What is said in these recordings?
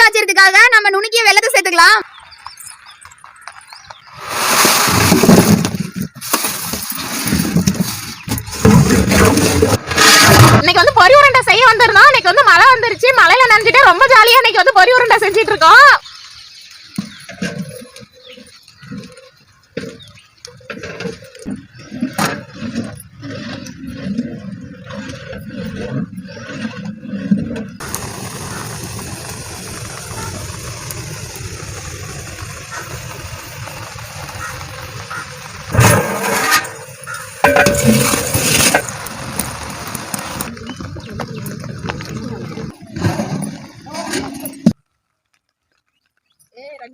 காய்ச்சறதுக்காக நம்ம நுணுக்கிய வெள்ளத்தை சேர்த்துக்கலாம். இன்னைக்கு வந்து பொறி உருண்டை செய்ய வந்திருந்தோம். இன்னைக்கு வந்து மழை வந்துருச்சு. மழையில நனைஞ்சிட்டு ரொம்ப ஜாலியா இன்னைக்கு வந்து பொறி உருண்டை செஞ்சிட்டு இருக்கோம்.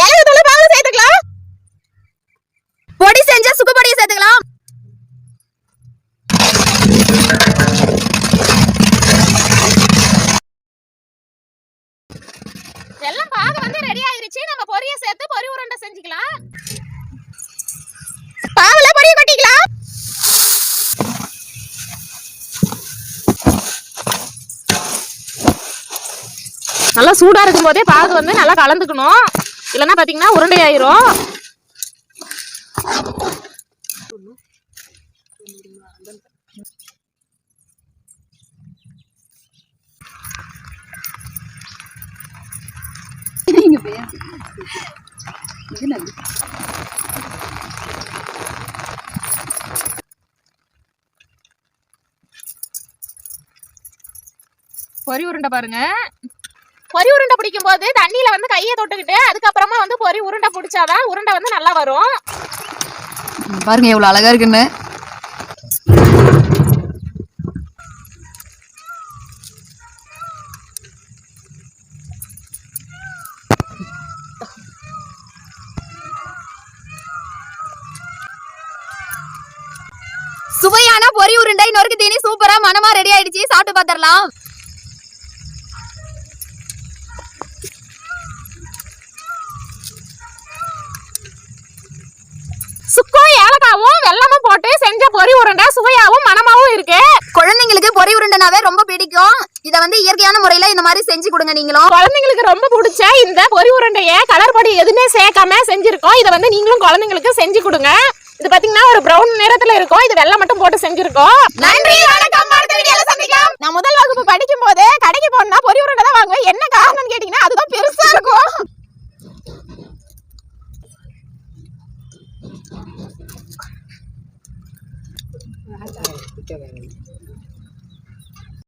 ஏழு துளி பாவு சேர்த்துக்கலாம் பொடி செஞ்ச சுக்குப்பொடியை சேர்த்துக்கலாம் எல்லாம் பாகு வந்து ரெடி ஆயிருச்சு நம்ம பொரிய சேர்த்து பொரி உருண்டை செஞ்சுக்கலாம் பாவுல கொட்டிக்கலாம் நல்லா சூடா இருக்கும் போதே பாகு வந்து நல்லா கலந்துக்கணும். இல்லைன்னா பாத்தீங்கன்னா உருண்டை ஆயிரும். பொரி உருண்டை பாருங்க. பொரி உருண்டை பிடிக்கும் போது தண்ணியில வந்து கையை தொட்டுக்கிட்டு அதுக்கப்புறமா வந்து பொரி உருண்டை பிடிச்சாதான் உருண்டை வந்து நல்லா வரும். பாருங்க எவ்வளவு அழகா இருக்குன்னு. சுவையான பொரி உருண்டை நொறுக்கு தீனி சூப்பரா மனமா ரெடி ஆயிடுச்சு. சாப்பிட்டு பாத்திரலாம் சுக்கும் ஏலக்காவும் வெல்லமும் போட்டு செஞ்ச பொரி உருண்டை சுவையாவும் மணமாவும் இருக்கு. குழந்தைங்களுக்கு பொரி உருண்டைனாவே ரொம்ப பிடிக்கும். இத வந்து இயற்கையான முறையில இந்த மாதிரி செஞ்சு கொடுங்க நீங்களும். குழந்தைங்களுக்கு ரொம்ப பிடிச்ச இந்த பொரி உருண்டைய கலர் பொடி எதுவுமே சேர்க்காம செஞ்சிருக்கோம். இதை வந்து நீங்களும் குழந்தைங்களுக்கு செஞ்சு கொடுங்க. இது பாத்தீங்கன்னா ஒரு பிரவுன் நிறத்துல இருக்கும். இது வெள்ளம் மட்டும் போட்டு செஞ்சிருக்கோம். நன்றி வணக்கம். நான் முதல் வகுப்பு படிக்கும் போது கடைக்கு போனா பொரி உருண்டை தான் வாங்குவேன். என்ன காரணம்னு கேட்டீங்கன்னா அதுதான் பெருசா இருக்கும்.